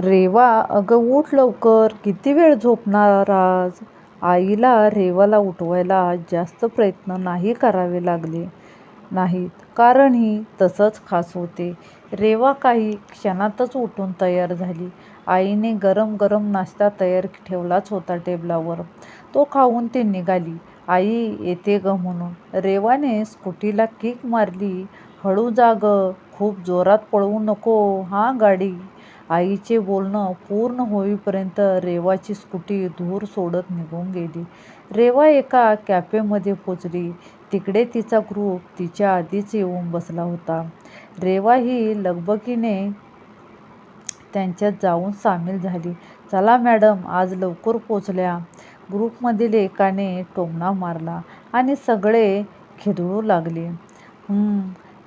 रेवा अगं उठ लवकर. किती वेळ झोपणार आज? आईला रेवाला उठवायला जास्त प्रयत्न नाही करावे लागले नाहीत. कारणही तसंच खास होते. रेवा काही क्षणातच उठून तयार झाली. आईने गरम गरम नाश्ता तयार ठेवलाच होता टेबलावर. तो खाऊन ती निघाली. आई येते ग म्हणून. रेवाने स्कूटीला किक मारली. हळू जाग खूप जोरात पळवू नको. हां गाडी. आईचे बोलणं पूर्ण होईपर्यंत रेवाची स्कूटी धूर सोडत निघून गेली. रेवा एका कॅफेमध्ये पोचली. तिकडे तिचा ग्रुप तिच्या आधीच येऊन बसला होता. रेवा ही लगबगीने त्यांच्यात जाऊन सामील झाली. चला मॅडम आज लवकर पोचल्या. ग्रुपमधील एकाने टोमणा मारला आणि सगळे खिदळू लागले.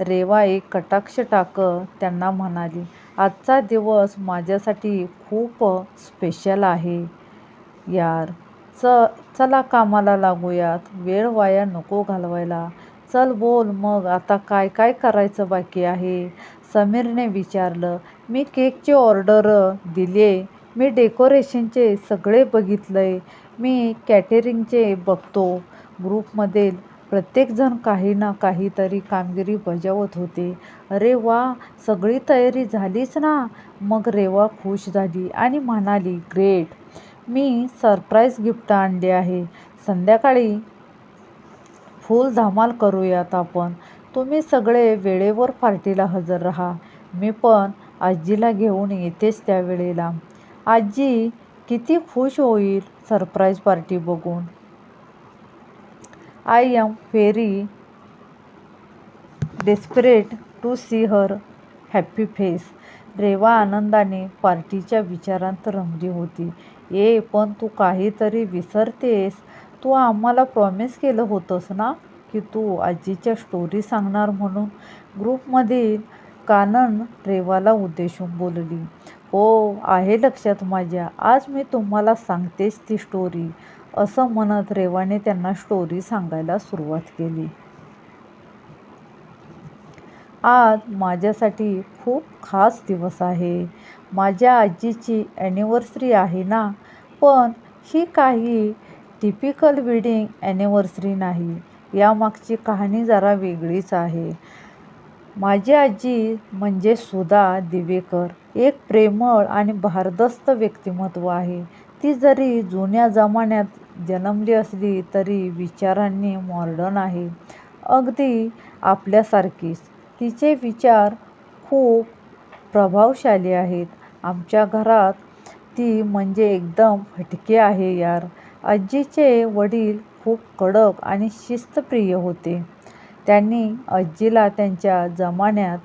रेवा एक कटाक्ष टाकत त्यांना म्हणाली. आजचा दिवस माझ्यासाठी खूप स्पेशल आहे. यार च चला कामाला लागूयात. वेळ वाया नको घालवायला. चल बोल मग आता काय काय करायचं बाकी आहे? समीरने विचारलं. मी केकची ऑर्डर दिलीये. मी डेकोरेशनचे सगळे बघितलं आहे मी कॅटेरिंगचे बघतो. ग्रुपमधील प्रत्येकजण काही ना काहीतरी कामगिरी बजावत होते. अरे वा सगळी तयारी झालीच ना? मग रेवा खुश झाली आणि म्हणाली ग्रेट मी सरप्राईज गिफ्ट आणले आहे. संध्याकाळी फुल धमाल करूयात आपण. तुम्ही सगळे वेळेवर पार्टीला हजर राहा. मी पण आजीला घेऊन येतेच त्यावेळेला. आजी किती खुश होईल सरप्राईज पार्टी बघून. I am very desperate to see her happy face Reva आनंदाने पार्टीच्या विचारांत रमली होती. ए पण तू काहीतरी विसरतेस. तू आम्हाला प्रॉमिस केलं होतंस ना की तू आजीच्या स्टोरी सांगणार म्हणून? ग्रुपमधील कानन रेवाला उद्देशून बोलली हो आहे लक्षात माझ्या. आज मी तुम्हाला सांगतेच ती स्टोरी असं म्हणत रेवाने त्यांना स्टोरी सांगायला सुरुवात केली. आज माझ्यासाठी खूप खास दिवस आहे. माझ्या आजीची ॲनिव्हर्सरी आहे ना? पण ही काही टिपिकल वेडिंग ॲनिव्हर्सरी नाही. यामागची कहाणी जरा वेगळीच आहे. माझी आजी म्हणजे सुधा दिवेकर. एक प्रेमळ आणि भारदस्त व्यक्तिमत्व आहे. ती जरी जुन्या जमान्यात जन्मली असली तरी विचारांनी मॉडर्न आहे. अगदी आपल्यासारखीच. तिचे विचार खूप प्रभावशाली आहेत. आमच्या घरात ती म्हणजे एकदम हटके आहे यार. आजीचे वडील खूप कडक आणि शिस्तप्रिय होते. त्यांनी आजीला त्यांच्या जमान्यात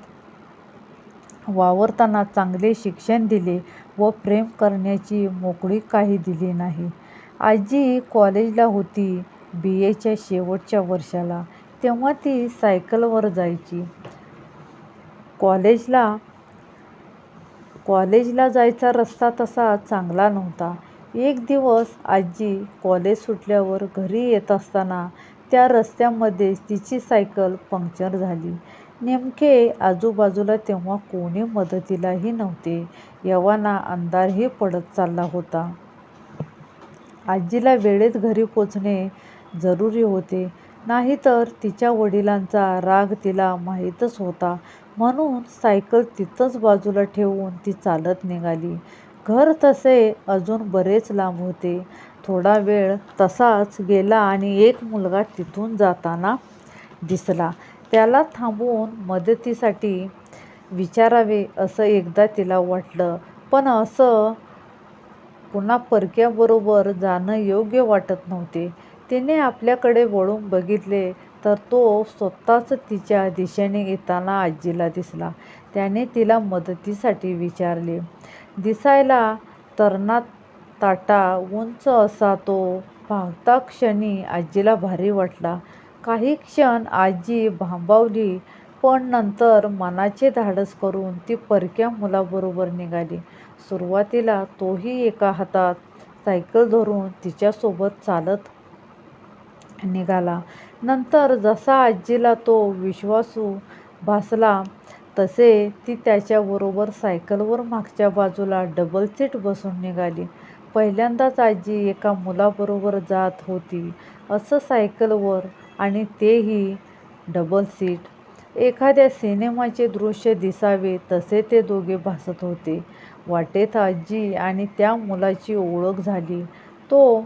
वावरताना चांगले शिक्षण दिले व प्रेम करण्याची मोकळीक काही दिली नाही. आजी कॉलेजला होती बी एच्या शेवटच्या वर्षाला. तेव्हा ती सायकलवर जायची. कॉलेजला कॉलेजला जायचा रस्ता तसा चांगला नव्हता. एक दिवस आजी कॉलेज सुटल्यावर घरी येत असताना त्या रस्त्यामध्येच तिची सायकल पंक्चर झाली. नेमके आजूबाजूला तेव्हा कोणी मदतीलाही नव्हते. यवाना अंधारही पडत चालला होता. आजीला वेळेत घरी पोचणे जरुरी होते. नाहीतर तिच्या वडिलांचा राग तिला माहीतच होता. म्हणून सायकल तिथंच बाजूला ठेवून ती चालत निघाली. घर तसे अजून बरेच लांब होते. थोडा वेळ तसाच गेला आणि एक मुलगा तिथून जाताना दिसला. त्याला थांबवून मदतीसाठी विचारावे असं एकदा तिला वाटलं. पण असं पुन्हा परक्याबरोबर जाणं योग्य वाटत नव्हते. तिने आपल्याकडे वळून बघितले तर तो स्वतःच तिच्या दिशेने येताना आजीला दिसला. त्याने तिला मदतीसाठी विचारले. दिसायला तरणा ताटा उंच असा तो पाहता क्षणी आजीला भारी वाटला. काही क्षण आजी भांबावली पण नंतर मनाचे धाडस करून ती परक्या मुलाबरोबर निघाली. सुरुवातीला तोही एका हातात सायकल धरून तिच्यासोबत चालत निघाला. नंतर जसा आजीला तो विश्वासू भासला तसे ती त्याच्याबरोबर सायकलवर मागच्या बाजूला डबल सीट बसून निघाली. पहिल्यांदाच आजी एका मुलाबरोबर जात होती. असं सायकलवर आणि तेही डबल सीट. एखाद्या सिनेमाचे दृश्य दिसावे तसे ते दोघे भासत होते. वाटेत आजी आणि त्या मुलाची ओळख झाली. तो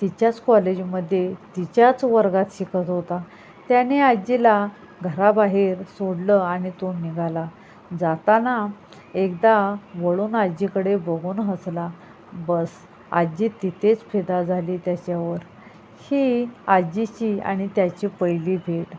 तिच्याच कॉलेजमध्ये तिच्याच वर्गात शिकत होता. त्याने आजीला घराबाहेर सोडलं आणि तो निघाला. जाताना एकदा वळून आजीकडे बघून हसला. बस, आजी तिथेच फिदा झाली त्याच्यावर. ही आजीची आणि त्याची पहिली भेट.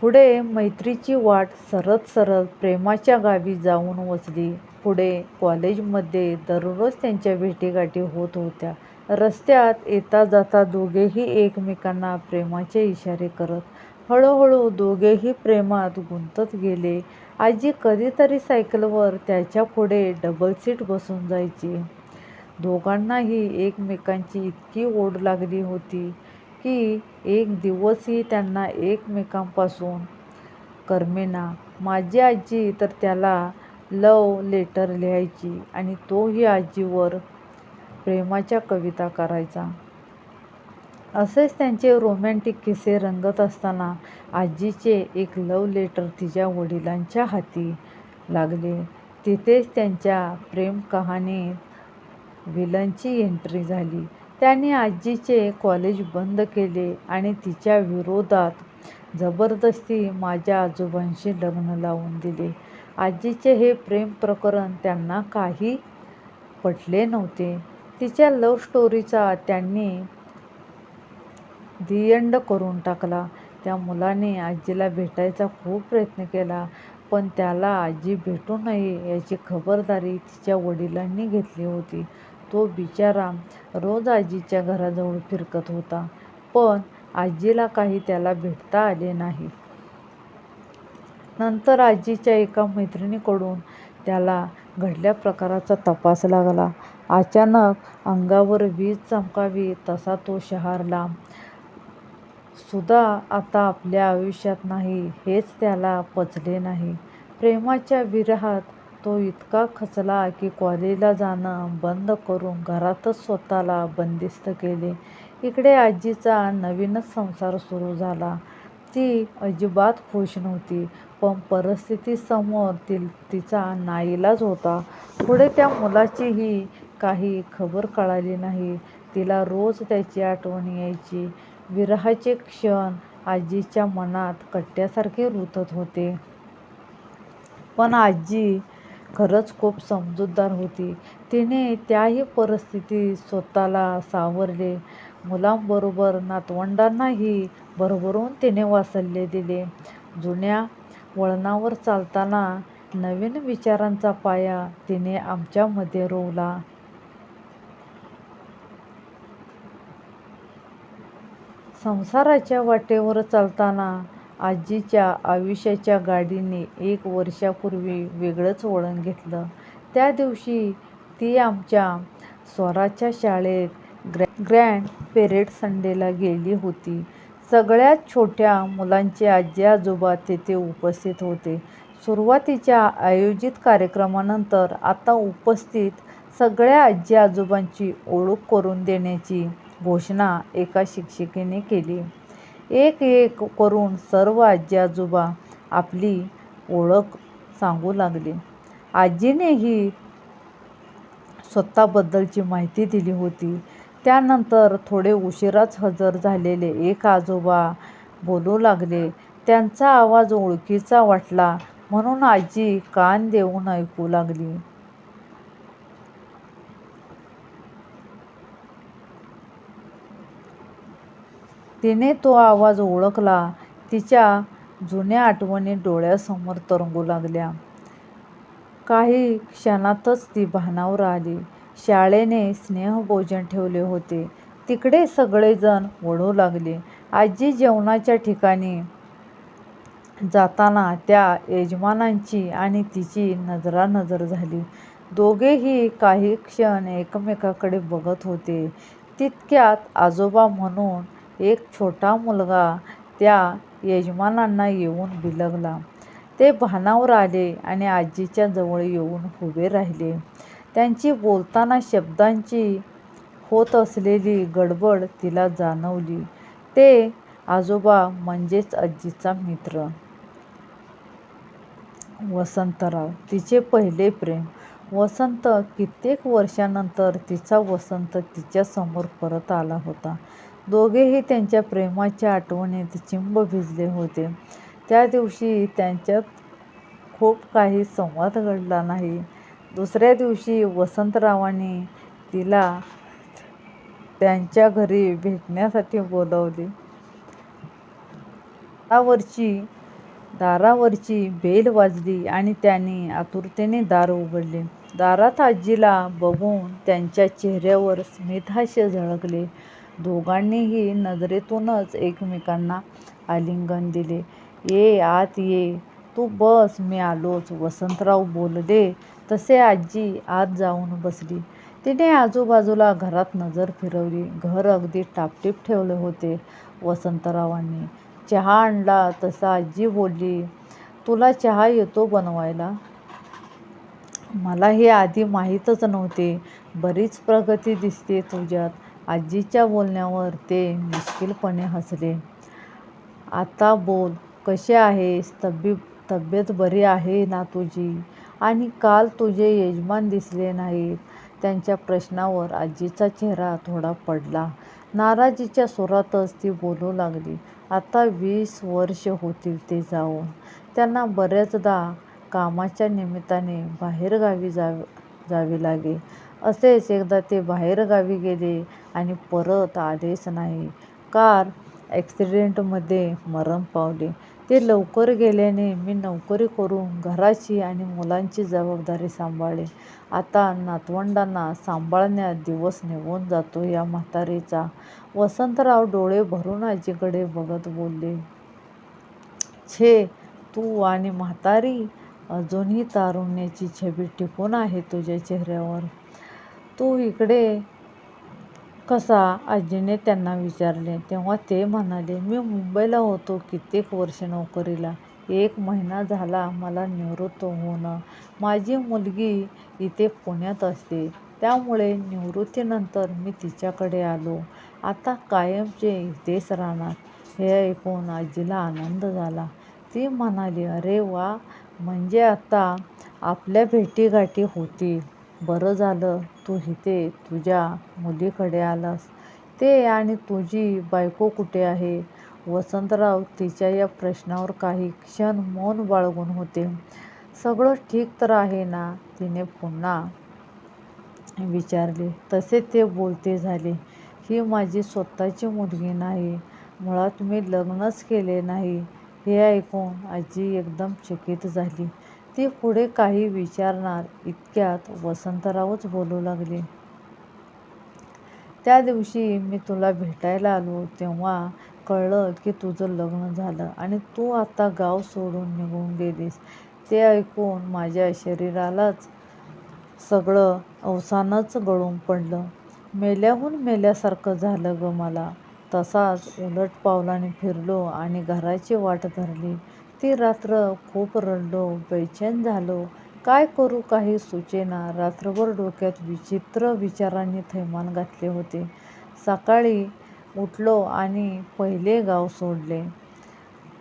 पुढे मैत्रीची वाट सरत सरत प्रेमाच्या गावी जाऊन वसली. पुढे कॉलेजमध्ये दररोज त्यांच्या भेटीगाठी होत होत्या. रस्त्यात येता जाता दोघेही एकमेकांना प्रेमाचे इशारे करत. हळूहळू दोघेही प्रेमात गुंतत गेले. आजी कधीतरी सायकलवर त्याच्या पुढे डबल सीट बसून जायची. दोघांनाही एकमेकांची इतकी ओढ लागली होती की एक दिवसही त्यांना एकमेकांपासून करमेना. माझी आजी तर त्याला लव लेटर लिहायची आणि तोही आजीवर प्रेमाच्या कविता करायचा. असेच त्यांचे रोमँटिक किस्से रंगत असताना आजीचे एक लव लेटर तिच्या वडिलांच्या हाती लागले. तिथेच त्यांच्या प्रेमकहाणीत विलनची एंट्री झाली. त्याने आजीचे कॉलेज बंद केले आणि तिच्या विरोधात जबरदस्ती माझ्या आजोबांशी लग्न लावून दिले. आजीचे हे प्रेम प्रकरण त्यांना काही पटले नव्हते. तिच्या लव्ह स्टोरीचा त्यांनी दियंड करून टाकला. त्या मुलाने आजीला भेटायचा खूप प्रयत्न केला पण त्याला आजी भेटू नये याची खबरदारी तिच्या वडिलांनी घेतली होती. तो बिचारा रोज आजीच्या घराजवळ फिरकत होता पण आजीला काही त्याला भेटता आले नाही. नंतर आजीच्या एका मैत्रिणीकडून त्याला घडल्या प्रकाराचा तपास लागला. अचानक अंगावर वीज चमकावी तसा तो शहारला. सुधा आता आपल्या आयुष्यात नाही हेच त्याला पचले नाही. प्रेमाच्या विरहात तो इतका खचला की कॉलेजला जाणं बंद करून घरातच स्वतःला बंदिस्त केले. इकडे आजीचा नवीनच संसार सुरू झाला. ती अजिबात खुश नव्हती पण परिस्थितीसमोर तिचा नाईलाज होता. पुढे त्या मुलाचीही काही खबर कळाली नाही. तिला रोज त्याची आठवण यायची. विरहाचे क्षण आजीच्या मनात कट्ट्यासारखे रुतत होते. पण आजी खरंच खूप समजूतदार होती. तिने त्याही परिस्थितीत स्वतःला सावरले. मुलांबरोबर नातवंडांनाही भरभरून तिने वासल्य दिले. जुन्या वळणावर चालताना नवीन विचारांचा पाया तिने आमच्यामध्ये रोवला. संसाराच्या वाटेवर चालताना आजीच्या आयुष्याच्या गाडीने एक वर्षापूर्वी वेगळंच वळण घेतलं. त्या दिवशी ती आमच्या स्वराच्या शाळेत ग्रँड पेरेड संडेला गेली होती. सगळ्याच छोट्या मुलांचे आजी आजोबा तेथे उपस्थित होते. सुरुवातीच्या आयोजित कार्यक्रमानंतर आता उपस्थित सगळ्या आजी आजोबांची ओळख करून देण्याची घोषणा एका शिक्षिकेने केली. एक एक करून सर्व आजी आजोबा आपली ओळख सांगू लागले. आजीनेही स्वतःबद्दलची माहिती दिली होती. त्यानंतर थोडे उशिराच हजर झालेले एक आजोबा बोलू लागले. त्यांचा आवाज ओळखीचा वाटला म्हणून आजी कान देऊन ऐकू लागली. तिने तो आवाज ओळखला. तिच्या जुन्या आठवणी डोळ्यासमोर तरंगू लागल्या. काही क्षणातच ती भानावर आली. शाळेने स्नेहभोजन ठेवले होते. तिकडे सगळेजण वळू लागले. आजी जेवणाच्या ठिकाणी जाताना त्या यजमानांची आणि तिची नजरानजर झाली. दोघेही काही क्षण एकमेकाकडे बघत होते. तितक्यात आजोबा म्हणून एक छोटा मुलगा त्या यजमानांना येऊन बिलगला. ते भानावर आले आणि आजीच्या जवळ येऊन उभे राहिले. त्यांची बोलताना शब्दांची होत असलेली गडबड तिला जाणवली. ते आजोबा म्हणजेच आजीचा मित्र. वसंतराव. तिचे पहिले प्रेम. वसंत. कित्येक वर्षांनंतर तिचा वसंत तिच्यासमोर परत आला होता. दोघेही त्यांच्या प्रेमाच्या आठवणीत चिंब भिजले होते. त्या दिवशी त्यांच्यात खूप काही संवाद घडला नाही. दुसऱ्या दिवशी वसंतरावांनी तिला त्यांच्या घरी भेटण्यासाठी बोलावले. दारावरची बेल वाजली आणि त्यांनी आतुरतेने दार उघडले. दारात आजीला बघून त्यांच्या चेहऱ्यावर स्मिताशे झळकले. दोघांनीही नजरेतूनच एकमेकांना आलिंगन दिले. "ये, आत ये. तू बस, मी आलोच," वसंतराव बोलले तसे आजी आत जाऊन बसली. तिने आजूबाजूला घरात नजर फिरवली. घर अगदी टापटीप ठेवले होते. वसंतरावांनी चहा आणला तसा आजी बोलली, "तुला चहा येतो बनवायला? मला हे आधी माहीतच नव्हते. बरीच प्रगती दिसतेय तुझ्यात." आजीच्या बोलण्यावर ते मुश्किलपणे हसले. "आता बोल, कशी आहेस? तब्येत बरी आहे ना तुझी? आणि काल तुझे यजमान दिसले नाहीत." त्यांच्या प्रश्नावर आजीचा चेहरा थोडा पडला. नाराजीच्या सुरातच ती बोलू लागली, "आता वीस वर्ष होतील ते जाऊन. त्यांना बऱ्याचदा कामाच्या निमित्ताने बाहेरगावी जावे लागे. असेच एकदा ते बाहेरगावी गेले आणि परत आलेच नाही. कार ॲक्सिडेंटमध्ये मरण पावले. ते लवकर गेल्याने मी नोकरी करून घराची आणि मुलांची जबाबदारी सांभाळली. आता नातवंडांना सांभाळण्यात दिवस निघून जातो या म्हातारीचा." वसंतराव डोळे भरून आजीकडे बघत बोलले, "छे, तू आणि म्हातारी. अजूनही तारुण्याची छबी टिकून आहे तुझ्या चेहऱ्यावर तू इकडे कसा?" आजीने त्यांना विचारले. तेव्हा ते म्हणाले, "मी मुंबईला होतो कित्येक वर्षे नोकरीला. एक महिना झाला मला निवृत्त होणं माझी मुलगी इथे पुण्यात असते. त्यामुळे निवृत्तीनंतर मी तिच्याकडे आलो. आता कायमचे इथेच राहणार." हे ऐकून आजीला आनंद झाला. ती म्हणाली, "अरे वा, म्हणजे आता आपल्या भेटीगाठी होतील. बरं झालं तू इथे तुझ्या मुलीकडे आलास. ते आणि तुझी बायको कुठे आहे?" वसंतराव तिच्या या प्रश्नावर काही क्षण मौन बाळगून होते. "सगळं ठीक तर आहे ना?" तिने पुन्हा विचारले. तसे ते बोलते झाले, "ही माझी स्वतःची मुलगी नाही. मुळात मी लग्नच केले नाही." हे ऐकून आजी एकदम चकित झाली. ती पुढे काही विचारणार इतक्यात वसंतरावच बोलू लागले. "त्या दिवशी मी तुला भेटायला आलो तेव्हा कळलं की तुझं लग्न झालं आणि तू आता गाव सोडून निघून गेलीस. ते ऐकून माझ्या शरीरालाच सगळं अवसानच गळून पडलं. मेल्याहून मेल्यासारखं झालं गं मला." तसाच उलट पावलाने फिरलो आणि घराची वाट धरली. ती रात्र खूप रडलो, बेचैन झालो. काय करू काही सुचेना. रात्रभर डोक्यात विचित्र विचारांनी थैमान घातले होते. सकाळी उठलो आणि पहिले गाव सोडले.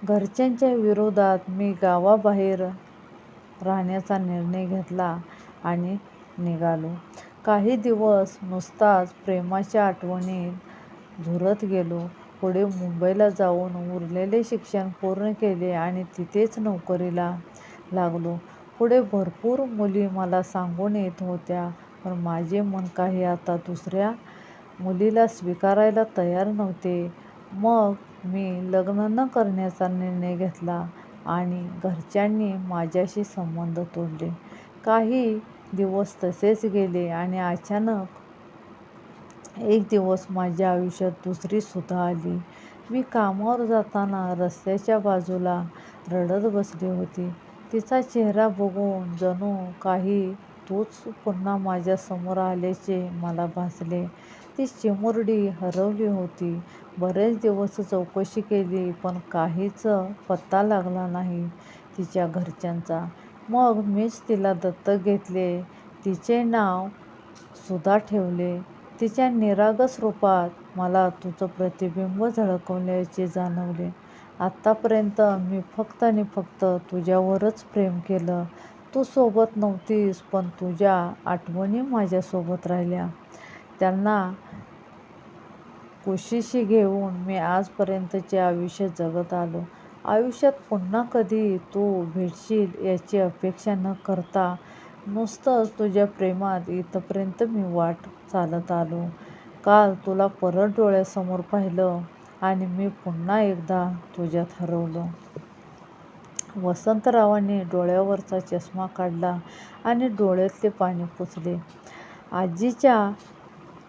घरच्यांच्या विरोधात मी गावाबाहेर राहण्याचा निर्णय घेतला आणि निघालो. काही दिवस नुसताच प्रेमाच्या आठवणीत झुरत गेलो. पुढे मुंबईला जाऊन उरलेले शिक्षण पूर्ण केले आणि तिथेच नोकरीला लागलो. पुढे भरपूर मुली मला सांगून येत होत्या, पण माझे मन काही आता दुसऱ्या मुलीला स्वीकारायला तयार नव्हते. मग मी लग्न न करण्याचा निर्णय घेतला आणि घरच्यांनी माझ्याशी संबंध तोडले. काही दिवस तसेच गेले आणि अचानक एक दिवस माझ्या आयुष्यात दुसरी सुद्धा आली. मी कामावर जाताना रस्त्याच्या बाजूला रडत बसली होती. तिचा चेहरा बघून जणू काही तोच पुन्हा माझ्यासमोर आल्याचे मला भासले. ती चिमुरडी हरवली होती. बरेच दिवस चौकशी केली पण काहीच पत्ता लागला नाही तिच्या घरच्यांचा. मग मीच तिला दत्तक घेतले. तिचे नाव सुधा ठेवले. तिच्या निरागस रूपात मला तुझं प्रतिबिंब झळकवल्याचे जाणवले. आत्तापर्यंत मी फक्त आणि फक्त तुझ्यावरच प्रेम केलं. तू सोबत नव्हतीस पण तुझ्या आठवणी माझ्यासोबत राहिल्या. त्यांना कुशीशी घेऊन मी आजपर्यंतचे आयुष्य जगत आलो. आयुष्यात पुन्हा कधी तू भेटशील याची अपेक्षा न करता नुसतंच तुझ्या प्रेमात इथपर्यंत मी वाट चालत आलो. काल तुला परत डोळ्यासमोर पाहिलं आणि मी पुन्हा एकदा तुझ्यात हरवलो. वसंतरावांनी डोळ्यावरचा चष्मा काढला आणि डोळ्यातले पाणी पुसले. आजीच्या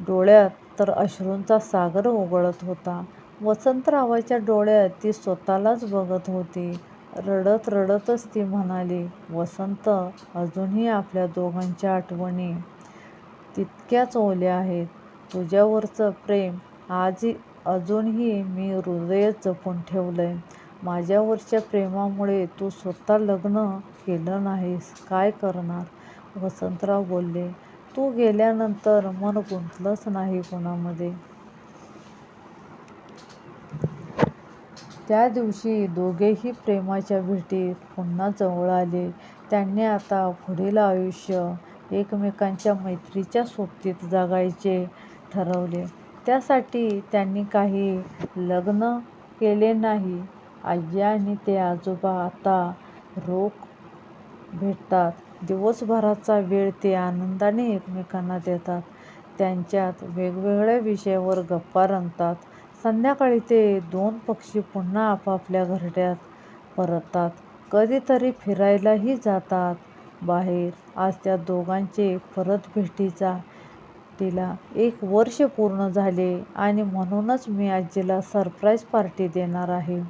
डोळ्यात तर अश्रूंचा सागर उघडत होता. वसंतरावाच्या डोळ्यात ती स्वतःलाच बघत होती. रडत रडतच ती म्हणाली, वसंत, अजूनही आपल्या दोघांच्या आठवणी तितक्याच ओल्या आहेत. तुझ्यावरचं प्रेम आजही अजूनही मी हृदयात जपून ठेवलंय. माझ्यावरच्या प्रेमामुळे तू स्वतः लग्न केलं नाहीस. काय करणार? वसंतराव बोलले. तू गेल्यानंतर मन गुंतलंच नाही कुणामध्ये. त्या दिवशी दोघेही प्रेमाच्या भेटीत पुन्हा जवळ आले. त्यांनी आता पुढील आयुष्य एकमेकांच्या मैत्रीच्या सोबतीत जगायचे ठरवले. त्यासाठी त्यांनी काही लग्न केले नाही. आजी आणि ते आजोबा आता रोख भेटतात. दिवसभराचा वेळ ते आनंदाने एकमेकांना देतात. त्यांच्यात वेगवेगळ्या विषयांवर गप्पा रंगतात. संध्याकाळी ते दोन पक्षी पुन्हा आपापल्या घरट्यात परततात. कधीतरी फिरायलाही जातात बाहेर. आज त्या दोघांच्या परतभेटीला एक वर्ष पूर्ण झाले आणि म्हणूनच मी आजीला सरप्राईज पार्टी देणार आहे.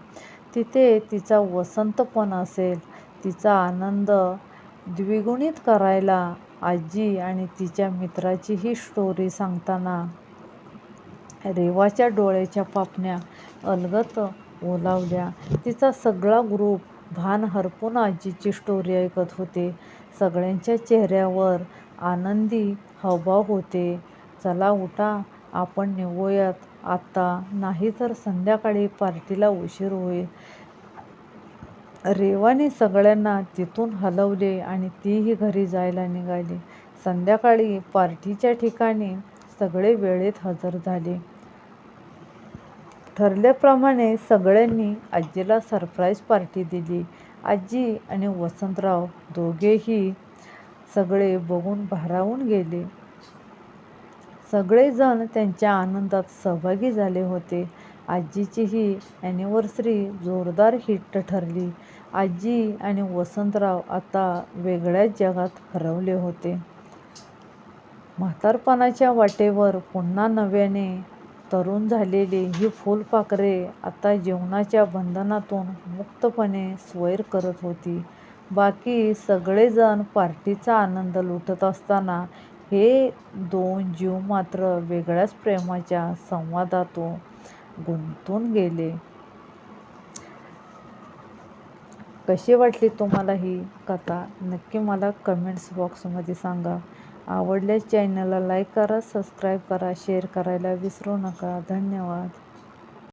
तिथे तिचा वसंत पण असेल. तिचा आनंद द्विगुणित करायला. आजी आणि तिच्या मित्राची ही स्टोरी सांगताना रेवाच्या डोळ्याच्या पापण्या अलगद ओलावल्या. तिचा सगळा ग्रुप भान हरपून आजीची स्टोरी ऐकत होते. सगळ्यांच्या चेहऱ्यावर आनंदी हावभाव होते. चला उठा, आपण निघूयात आत्ता, नाहीतर संध्याकाळी पार्टीला उशीर होईल. रेवाने सगळ्यांना तिथून हलवले आणि तीही घरी जायला निघाली. संध्याकाळी पार्टीच्या ठिकाणी सगळे वेळेत हजर झाले. ठरल्याप्रमाणे सगळ्यांनी आजीला सरप्राईज पार्टी दिली. आजी आणि वसंतराव दोघेही सगळे बघून भारावून गेले. सगळेजण त्यांच्या आनंदात सहभागी झाले होते. आजीची ही ॲनिव्हर्सरी जोरदार हिट ठरली. आजी आणि वसंतराव आता वेगळ्याच जगात हरवले होते. म्हातारपणाच्या वाटेवर पुन्हा नव्याने तरुण झालेली ही फुलपाखरे आता जीवनाच्या बंधनातून मुक्तपणे स्वैर करत होती. बाकी सगळेजण पार्टीचा आनंद लुटत असताना हे दोन जीव मात्र वेगळ्याच प्रेमाच्या संवादात गुंतून गेले. कशी वाटली तुम्हाला ही कथा? नक्की मला कमेंट्स बॉक्समध्ये सांगा. आवडल्यास चॅनलला लाईक करा, सबस्क्राईब करा, शेअर करायला विसरू नका. धन्यवाद.